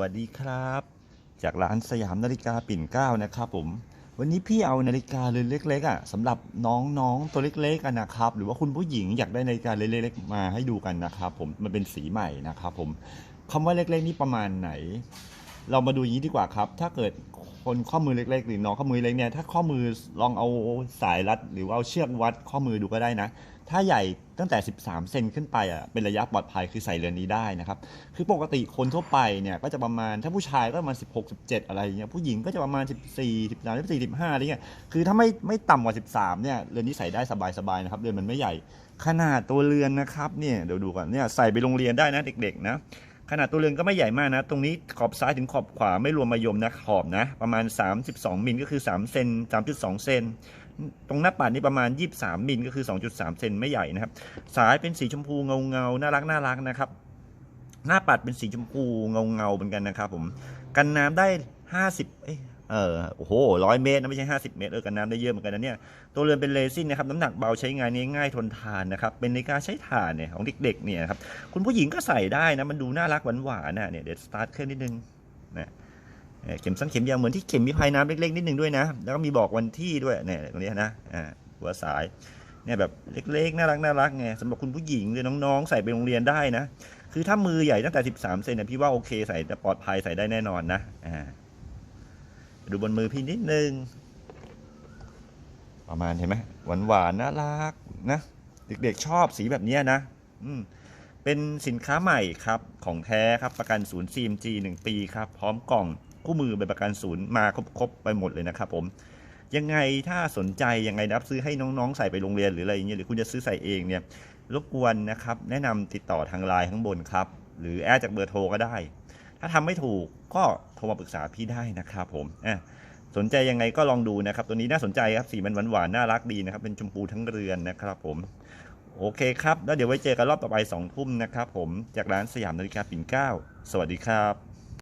วัสดีครับ จากร้านสยามนาฬิกาปิ่นเก้านะครับผม วันนี้พี่เอานาฬิกาเรือนเล็กๆอะสำหรับน้องๆตัวเล็กๆกันนะครับ หรือว่าคุณผู้หญิงอยากได้นาฬิกาเรือนเล็กๆมาให้ดูกันนะครับผมมันเป็นสีใหม่นะครับผมคำว่าเล็กๆนี่ประมาณไหน เรามาดูอย่างนี้ดีกว่าครับ ถ้าเกิดค คนข้อมือเล็กๆหรือน้องข้อมือเล็กเนี่ยถ้าข้อมือลองเอาสายรัด หรือว่าเอาเชือกวัดข้อมือดูก็ได้นะ ถ้าใหญ่ตั้งแต่ 13 เซนขึ้นไปอะเป็นระยะปลอดภัยคือใส่เรือนนี้ได้นะครับ คือปกติคนทั่วไปเนี่ยก็จะประมาณถ้าผู้ชายก็ประมาณ 16 17 อะไรอย่างเงี้ยผู้หญิงก็จะประมาณ 14 13 14 15อะไรเงี้ยคือถ้าไม่ไม่ต่ำกว่า 13เนี่ยเรือนนี้ใส่ได้สบายๆนะครับเรือนมันไม่ใหญ่ขนาดตัวเรือนนะครับเนี่ยเดี๋ยวดูก่อนเนี่ยใส่ไปโรงเรียนได้นะเด็กๆนะ ขนาดตัวเรือนก็ไม่ใหญ่มากนะ ตรงนี้ขอบซ้ายถึงขอบขวาไม่รวมมายมนะขอบนะ ประมาณ 32มิลก็คือ3เซน3.2เซนตรงหน้าปัดนี่ประมาณ 23มิลก็คือ 2.3เซนไม่ใหญ่นะครับ สายเป็นสีชมพูเงาเงาๆน่ารักน่ารักนะครับ หน้าปัดเป็นสีชมพูเงาเงาๆเหมือนกันนะครับผม กันน้ำได้ 50เอ้ย เออโอ้โหร้อยเมตรนะไม่ใช่ 50 เมตรเออกันน้ำได้เยอะเหมือนกันนะเนี่ยตัวเรือนเป็นเรซินนะครับน้ำหนักเบาใช้งานง่ายทนทานนะครับเป็นนาฬิกาใช้ถ่านเนี่ยของเด็กๆเนี่ยครับคุณผู้หญิงก็ใส่ได้นะมันดูน่ารักหวานๆนะเนี่ยเดี๋ยวสตาร์ทเครื่องนิดนึงนะเเข็มสั้นเข็มยาวเหมือนที่เข็มมีพายน้ำเล็กๆนิดนึงด้วยนะแล้วก็มีบอกวันที่ด้วยเนี่ยตรงนี้นะอ่าหัวสายเนี่ยแบบเล็กๆน่ารักน่ารักไงสำหรับคุณผู้หญิงหรือน้องๆ ใส่ไปโรงเรียนได้นะ คือถ้ามือใหญ่ตั้งแต่ 13 เซนเนี่ยพี่ว่าโอเคใส่ปลอดภัยใส่ได้แน่นอนนะอ่า ดูบนมือพี่นิดนึง ประมาณเห็นไหมหวานหวานน่ารักนะ เด็กๆชอบสีแบบนี้นะ อืมเป็นสินค้าใหม่ครับของแท้ครับประกันศูนย์ CMG 1 ปีครับ พร้อมกล่องคู่มือใบประกันศูนย์มาครบๆไปหมดเลยนะครับผมยังไงถ้าสนใจยังไงรับซื้อให้น้องๆใส่ไปโรงเรียนหรืออะไรอย่างเงี้ยหรือคุณจะซื้อใส่เองเนี่ยรบกวนนะครับ แนะนำติดต่อทางไลน์ข้างบนครับ หรือแอดจากเบอร์โทรก็ได้ ถ้าทำไม่ถูกก็โทรมาปรึกษาพี่ได้นะครับผมอะสนใจยังไงก็ลองดูนะครับ ตัวนี้น่าสนใจครับสีมันหวานๆน่ารักดีนะครับ เป็นชมพูทั้งเรือนนะครับผมโอเคครับ แล้วเดี๋ยวไว้เจอกันรอบต่อไป2ทุ่มนะครับผมจากร้านสยามนาฬิกาปิ่นเกล้า สวัสดีครับ